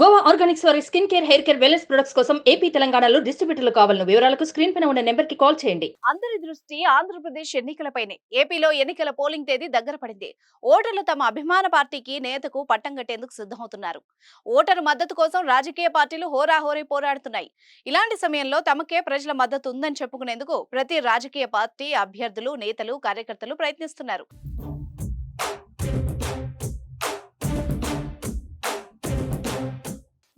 Goa organics వారి skin care hair care wellness products కోసం AP తెలంగాణలో డిస్ట్రిబ్యూటర్లు కావాలను వివరాలకు స్క్రీన్ పైన ఉన్న నెంబర్కి కాల్ చేయండి. అందరి దృష్టి ఆంధ్రప్రదేశ్ ఎన్నికలపైనే. ఏపీలో ఎన్నికల పోలింగ్ తేదీ దగ్గర పడింది. ఓటర్లు తమ అభిమాన పార్టీకి నేతకు పట్టం కట్టేందుకు సిద్ధమవుతున్నారు. ఓటరు మద్దతు కోసం రాజకీయ పార్టీలు హోరాహోరీ పోరాడుతున్నాయి. ఇలాంటి సమయంలో తమకే ప్రజల మద్దతు ఉందని చెప్పుకునేందుకు ప్రతి రాజకీయ పార్టీ అభ్యర్థులు నేతలు కార్యకర్తలు ప్రయత్నిస్తున్నారు.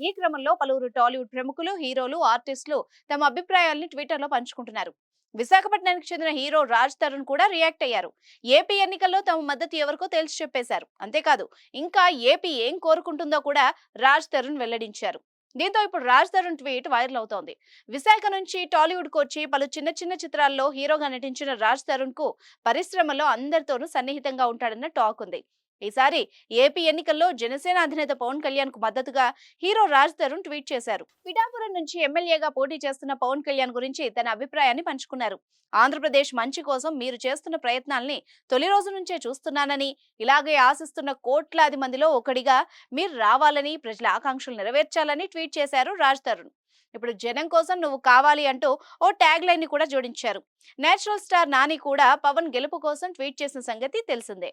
ఈ క్రమంలో పలువురు టాలీవుడ్ ప్రముఖులు హీరోలు ఆర్టిస్టులు తమ అభిప్రాయాల్ని ట్విట్టర్లో పంచుకుంటున్నారు. విశాఖపట్నానికి చెందిన హీరో రాజ్ తరుణ్ కూడా రియాక్ట్ అయ్యారు. ఏపీ ఎన్నికల్లో తమ మద్దతు ఎవరికో తేల్చి చెప్పేశారు. అంతేకాదు ఇంకా ఏపీ ఏం కోరుకుంటుందో కూడా రాజ్ తరుణ్ వెల్లడించారు. దీంతో ఇప్పుడు రాజ్ తరుణ్ ట్వీట్ వైరల్ అవుతోంది. విశాఖ నుంచి టాలీవుడ్కు వచ్చి పలు చిన్న చిన్న చిత్రాల్లో హీరోగా నటించిన రాజ్ తరుణ్కు పరిశ్రమలో అందరితోనూ సన్నిహితంగా ఉంటాడన్న టాక్ ఉంది. ఈసారి ఏపీ ఎన్నికల్లో జనసేన అధినేత పవన్ కళ్యాణ్కు మద్దతుగా హీరో రాజ్ తరుణ్ ట్వీట్ చేశారు. పిఠాపురం నుంచి ఎమ్మెల్యేగా పోటీ చేస్తున్న పవన్ కళ్యాణ్ గురించి తన అభిప్రాయాన్ని పంచుకున్నారు. ఆంధ్రప్రదేశ్ మంచి కోసం మీరు చేస్తున్న ప్రయత్నాల్ని తొలి రోజు నుంచే చూస్తున్నానని ఇలాగే ఆశిస్తున్న కోట్లాది మందిలో ఒకడిగా మీరు రావాలని ప్రజల ఆకాంక్షలు నెరవేర్చాలని ట్వీట్ చేశారు రాజ్ తరుణ్. ఇప్పుడు జనం కోసం నువ్వు కావాలి అంటూ ఓ ట్యాగ్ లైన్ని కూడా జోడించారు. నేచురల్ స్టార్ నాని కూడా పవన్ గెలుపు కోసం ట్వీట్ చేసిన సంగతి తెలిసిందే.